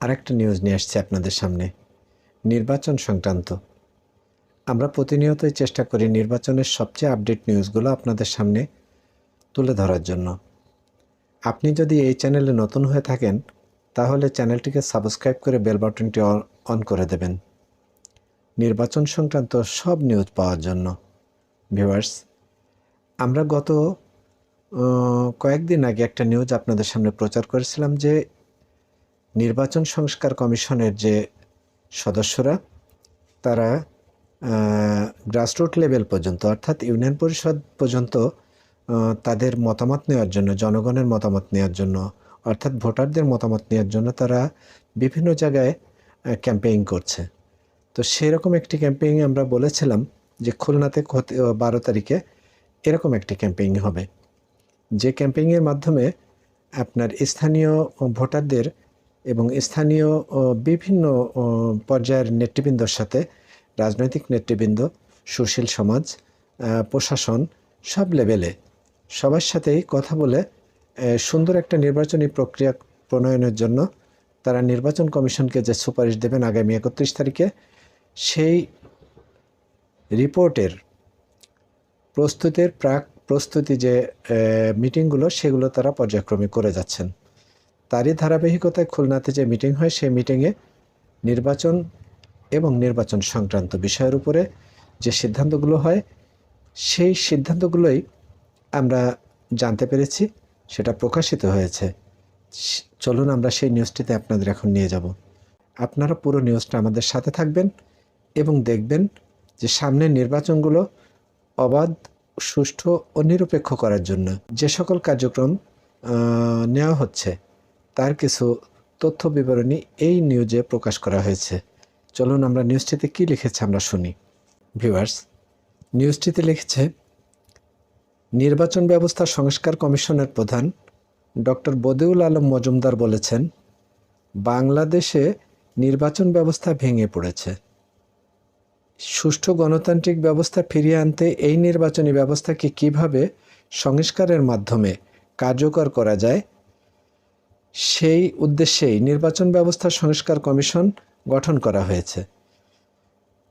আরেকটা নিউজ নিয়ে আসছি আপনাদের সামনে। নির্বাচন সংক্রান্ত। আমরা প্রতিনিয়তই চেষ্টা করি নির্বাচনের সবচেয়ে আপডেট নিউজগুলো আপনাদের সামনে তুলে ধরার জন্য। আপনি যদি এই চ্যানেলে নতুন হয়ে থাকেন, তাহলে চ্যানেলটিকে সাবস্ক্রাইব করে বেল বাটনটি অন করে দেবেন। নির্বাচন সংক্রান্ত সব নিউজ পাওয়ার জন্য। ভিউয়ার্স আমরা গত কয়েকদিন আগে একটা নিউজ আপনাদের সামনে প্রচার করেছিলাম যে নির্বাচন সংস্কার কমিশনের যে সদস্যরা, তারা গ্রাসরুট লেভেল পর্যন্ত, অর্থাৎ ইউনিয়ন পরিষদ পর্যন্ত তাদের মতামত নেওয়ার জন্য, জনগণের মতামত নেওয়ার জন্য, অর্থাৎ ভোটারদের মতামত নেওয়ার জন্য তারা বিভিন্ন জায়গায় ক্যাম্পেইন করছে। তো সেরকম একটি ক্যাম্পেইন আমরা বলেছিলাম যে খুলনাতে বারো তারিখে এরকম একটি ক্যাম্পেইন হবে। যে ক্যাম্পেইনের মাধ্যমে আপনার স্থানীয় ভোটারদের এবং স্থানীয় বিভিন্ন পর্যায়ের নেতৃবৃন্দর সাথে, রাজনৈতিক নেতৃবৃন্দ, সুশীল সমাজ প্রশাসন, সব লেভেলে সবার সাথেই কথা বলে সুন্দর একটা নির্বাচনী প্রক্রিয়া প্রণয়নের জন্য তারা নির্বাচন কমিশনকে যে সুপারিশ দেবেন আগামী একত্রিশ তারিখে, সেই রিপোর্টের প্রস্তুতির প্রাক প্রস্তুতি যে মিটিংগুলো সেগুলো তারা পর্যায়ক্রমে করে যাচ্ছেন। তারই ধারাবাহিকতায় খুলনাতে যে মিটিং হয়, সেই মিটিংয়ে নির্বাচন এবং নির্বাচন সংক্রান্ত বিষয়ের উপরে যে সিদ্ধান্তগুলো হয়, সেই সিদ্ধান্তগুলোই আমরা জানতে পেরেছি, সেটা প্রকাশিত হয়েছে। চলুন আমরা সেই নিউজটিতে আপনাদের এখন নিয়ে যাব। আপনারা পুরো নিউজটা আমাদের সাথে থাকবেন এবং দেখবেন যে সামনের নির্বাচনগুলো অবাধ, সুষ্ঠু ও নিরপেক্ষ করার জন্য যে সকল কার্যক্রম নেওয়া হচ্ছে তার কিছু তথ্য বিবরণী এই নিউজে প্রকাশ করা হয়েছে। চলুন আমরা নিউজটিতে কী লিখেছে আমরা শুনি। ভিউয়ার্স, নিউজটিতে লিখেছে, নির্বাচন ব্যবস্থা সংস্কার কমিশনের প্রধান ডক্টর বদিউল আলম মজুমদার বলেছেন, বাংলাদেশে নির্বাচন ব্যবস্থা ভেঙে পড়েছে। সুষ্ঠু গণতান্ত্রিক ব্যবস্থা ফিরিয়ে আনতে এই নির্বাচনী ব্যবস্থাকে কীভাবে সংস্কারের মাধ্যমে কার্যকর করা যায় সেই উদ্দেশ্যেই নির্বাচন ব্যবস্থা সংস্কার কমিশন গঠন করা হয়েছে।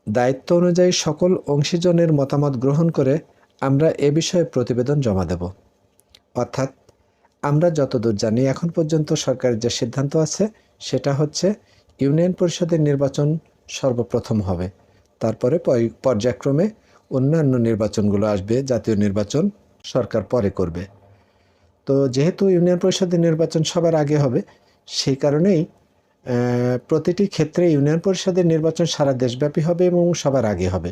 দায়িত্ব অনুযায়ী সকল অংশীজনের মতামত গ্রহণ করে আমরা এ বিষয়ে প্রতিবেদন জমা দেব। অর্থাৎ আমরা যতদূর জানি এখন পর্যন্ত সরকারের যে সিদ্ধান্ত আছে, সেটা হচ্ছে ইউনিয়ন পরিষদের নির্বাচন সর্বপ্রথম হবে। তারপরে পর্যায়ক্রমে অন্যান্য নির্বাচনগুলো আসবে, জাতীয় নির্বাচন সরকার পরে করবে। তো যেহেতু ইউনিয়ন পরিষদের নির্বাচন সবার আগে হবে, সেই কারণেই প্রতিটি ক্ষেত্রে ইউনিয়ন পরিষদের নির্বাচন সারা দেশব্যাপী হবে এবং সবার আগে হবে।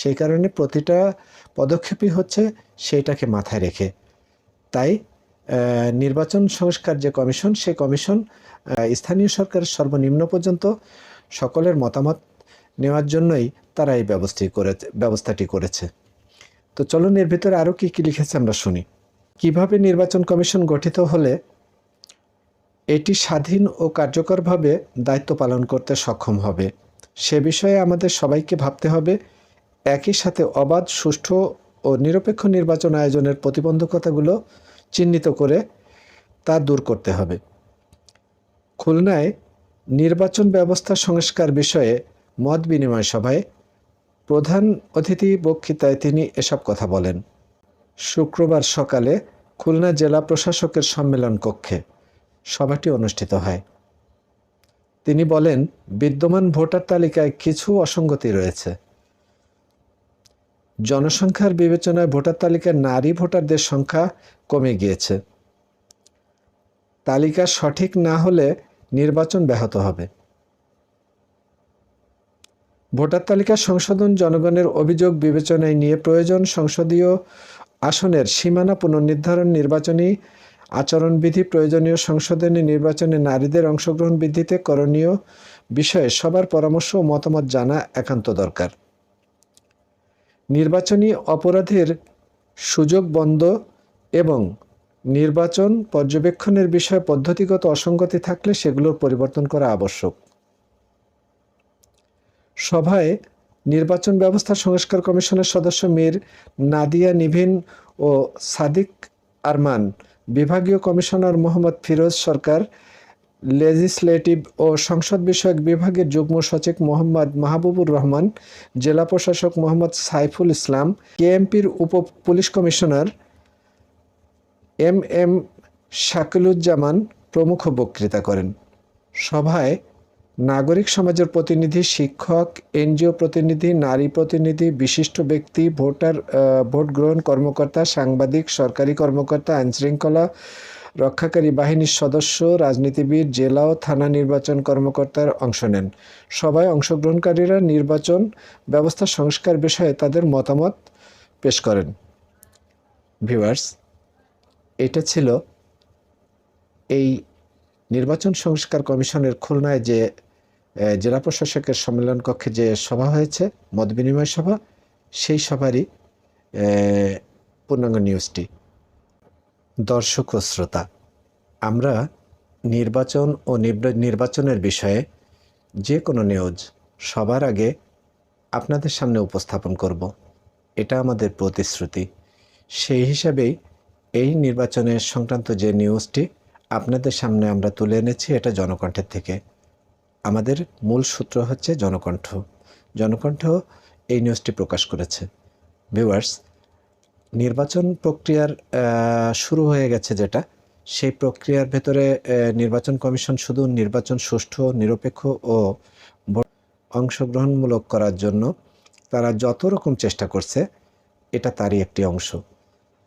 সেই কারণে প্রতিটা পদক্ষেপই হচ্ছে সেইটাকে মাথায় রেখে। তাই নির্বাচন সংস্কার যে কমিশন সে কমিশন স্থানীয় সরকারের সর্বনিম্ন পর্যন্ত সকলের মতামত নেওয়ার জন্যই তারা এই ব্যবস্থাটি করে ব্যবস্থাটি করেছে। তো চলুন এর ভিতরে আরও কী কী লিখেছে আমরা শুনি। কীভাবে নির্বাচন কমিশন গঠিত হলে এটি স্বাধীন ও কার্যকরভাবে দায়িত্ব পালন করতে সক্ষম হবে? সে বিষয়ে আমাদের সবাইকে ভাবতে হবে। একই সাথে অবাধ, সুষ্ঠু ও নিরপেক্ষ নির্বাচন আয়োজনের প্রতিবন্ধকতাগুলো চিহ্নিত করে তা দূর করতে হবে। খুলনায় নির্বাচন ব্যবস্থা সংস্কার বিষয়ে মত বিনিময় সভায় প্রধান অতিথি বক্তৃতায় তিনি এসব কথা বলেন। শুক্রবার সকালে খুলনা জেলা প্রশাসকের সম্মেলন কক্ষে সভাটি অনুষ্ঠিত হয়। তিনি বলেন, বিদ্যমান ভোটার তালিকায় কিছু অসঙ্গতি রয়েছে। জনসংখ্যার বিবেচনায় ভোটার তালিকায় নারী ভোটারদের সংখ্যা কমে গিয়েছে। তালিকা সঠিক না হলে নির্বাচন ব্যাহত হবে। ভোটার তালিকা সংশোধন জনগণের অভিযোগ বিবেচনায় নিয়ে প্রয়োজন সংসদীয় আসনের সীমানা পুনর্নির্ধারণ নির্বাচনী আচরণবিধি প্রয়োজনীয় সংশোধনী নির্বাচনে নারীদের অংশগ্রহণ বৃদ্ধিতে করণীয় বিষয়ে সবার পরামর্শ ও মতামত জানা একান্ত দরকার। নির্বাচনী অপরাধের সুযোগ বন্ধ এবং নির্বাচন পর্যবেক্ষণের বিষয়ে পদ্ধতিগত অসঙ্গতি থাকলে সেগুলোর পরিবর্তন করা আবশ্যক। সভায় নির্বাচন ব্যবস্থা সংস্কার কমিশনের সদস্য মীর নাদিয়া নিভিন ও সাদিক আরমান, বিভাগীয় কমিশনার মোহাম্মদ ফিরোজ সরকার, লেজিসলেটিভ ও সংসদ বিষয়ক বিভাগের যুগ্ম সচিব মোহাম্মদ মাহবুবুর রহমান, জেলা প্রশাসক মোহাম্মদ সাইফুল ইসলাম, কেএমপির উপ police commissioner M M Shakiluzzaman প্রমুখ বক্তৃতা করেন। সভায় নাগরিক সমাজের প্রতিনিধি, শিক্ষক, এনজিও প্রতিনিধি, নারী প্রতিনিধি, বিশিষ্ট ব্যক্তি, ভোটার ভোট গ্রহণ কর্মকর্তা, সাংবাদিক, সরকারি কর্মকর্তা আইনশৃঙ্খলা রক্ষাকারী বাহিনীর সদস্য, রাজনীতিবিদ, জেলা ও থানা নির্বাচন কর্মকর্তার অংশ নেন। সবাই অংশগ্রহণকারীরা নির্বাচন ব্যবস্থা সংস্কার বিষয়ে তাদের মতামত পেশ করেন। ভিউয়ার্স, এটা ছিল এই নির্বাচন সংস্কার কমিশনের খুলনায় যে জেলা প্রশাসকের সম্মেলন কক্ষে যে সভা হয়েছে, মত বিনিময় সভা, সেই সভারই পূর্ণাঙ্গ নিউজটি। দর্শক ও শ্রোতা, আমরা নির্বাচন ও নির্বা- নির্বাচনের বিষয়ে যে কোনো নিউজ সবার আগে আপনাদের সামনে উপস্থাপন করব। এটা আমাদের প্রতিশ্রুতি। সেই হিসাবেই এই নির্বাচনের সংক্রান্ত যে নিউজটি আপনাদের সামনে আমরা তুলে এনেছি, এটা জনকণ্ঠের থেকে। আমাদের মূল সূত্র হচ্ছে জনকণ্ঠ। জনকণ্ঠ এই নিউজটি প্রকাশ করেছে। ভিউয়ার্স নির্বাচন প্রক্রিয়ার শুরু হয়ে গেছে যেটা, সেই প্রক্রিয়ার ভেতরে নির্বাচন কমিশন শুধু নির্বাচন সুষ্ঠু, নিরপেক্ষ ও অংশগ্রহণমূলক করার জন্য তারা যত রকম চেষ্টা করছে, এটা তারই একটি অংশ।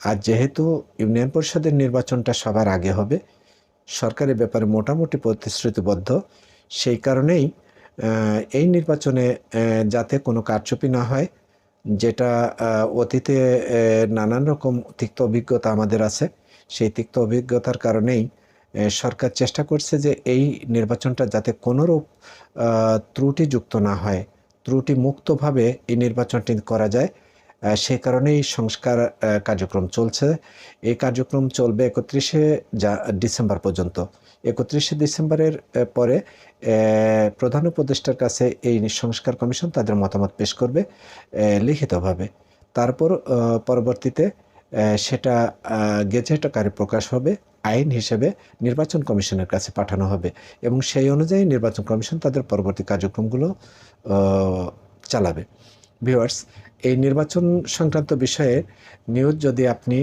আর যেহেতু ইউনিয়ন পরিষদের নির্বাচনটা সবার আগে হবে, সরকারের ব্যাপারে মোটামুটি প্রতিশ্রুতিবদ্ধ সেই কারণেই এই নির্বাচনে যাতে কোনো কারচুপি না হয়, যেটা অতীতে নানান রকম তিক্ত অভিজ্ঞতা আমাদের আছে, সেই তিক্ত অভিজ্ঞতার কারণেই সরকার চেষ্টা করছে যে এই নির্বাচনটা যাতে কোনোরূপ ত্রুটিযুক্ত না হয় ত্রুটি মুক্তভাবে এই নির্বাচনটি করা যায় সেই কারণেই সংস্কার কার্যক্রম চলছে। এই কার্যক্রম চলবে একত্রিশে ডিসেম্বর পর্যন্ত। একত্রিশে ডিসেম্বরের পরে প্রধান উপদেষ্টার কাছে এই সংস্কার কমিশন তাদের মতামত পেশ করবে লিখিতভাবে। তারপর পরবর্তীতে সেটা গেজেট আকারে প্রকাশ হবে, আইন হিসেবে নির্বাচন কমিশনের কাছে পাঠানো হবে এবং সেই অনুযায়ী নির্বাচন কমিশন তাদের পরবর্তী কার্যক্রমগুলো চালাবে। ভিউয়ার্স, এই নির্বাচন সংক্রান্ত বিষয়ে নিউজ যদি আপনি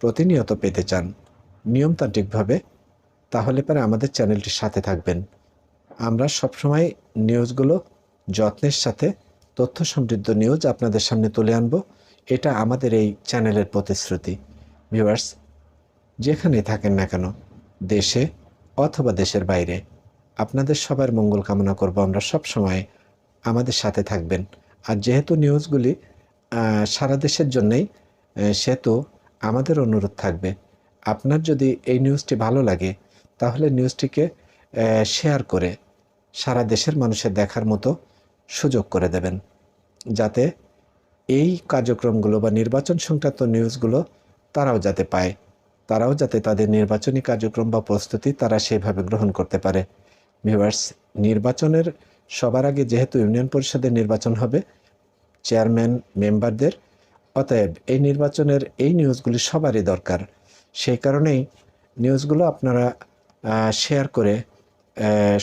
প্রতিনিয়ত পেতে চান, নিয়মতান্ত্রিকভাবে তাহলে পরে আমাদের চ্যানেলটির সাথে থাকবেন। আমরা সবসময় নিউজগুলো, যত্নের সাথে তথ্য সমৃদ্ধ নিউজ আপনাদের সামনে তুলে আনব। এটা আমাদের এই চ্যানেলের প্রতিশ্রুতি। ভিউয়ার্স, যেখানে থাকেন না কেন, দেশে অথবা দেশের বাইরে, আপনাদের সবার মঙ্গল কামনা করব আমরা সব সময় আমাদের সাথে থাকবেন। আর যেহেতু নিউজগুলি সারা দেশের জন্যেই সেহেতু আমাদের অনুরোধ থাকবে। আপনার যদি এই নিউজটি ভালো লাগে তাহলে নিউজটিকে শেয়ার করে সারা দেশের মানুষের দেখার মতো সুযোগ করে দেবেন। যাতে এই কার্যক্রমগুলো বা নির্বাচন সংক্রান্ত নিউজগুলো তারাও যাতে পায়। তারাও যাতে তাদের নির্বাচনী কার্যক্রম বা প্রস্তুতি তারা সেভাবে গ্রহণ করতে পারে। ভিউয়ার্স, নির্বাচনের সবার আগে যেহেতু ইউনিয়ন পরিষদের নির্বাচন হবে, চেয়ারম্যান, মেম্বারদের, অতএব এই নির্বাচনের এই নিউজগুলি সবারই দরকার। সেই কারণেই নিউজগুলো আপনারা শেয়ার করে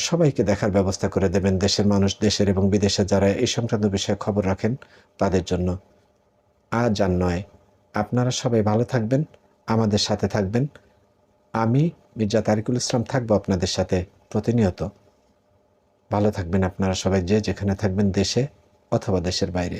সবাইকে দেখার ব্যবস্থা করে দেবেন দেশের মানুষ, দেশের এবং বিদেশে যারা এই সংক্রান্ত বিষয়ে খবর রাখেন তাদের জন্য। আজ আর নয়। আপনারা সবাই ভালো থাকবেন, আমাদের সাথে থাকবেন। আমি মির্জা তারিকুল ইসলাম থাকব আপনাদের সাথে প্রতিনিয়ত। ভালো থাকবেন আপনারা সবাই যে যেখানে থাকবেন দেশে অথবা দেশের বাইরে।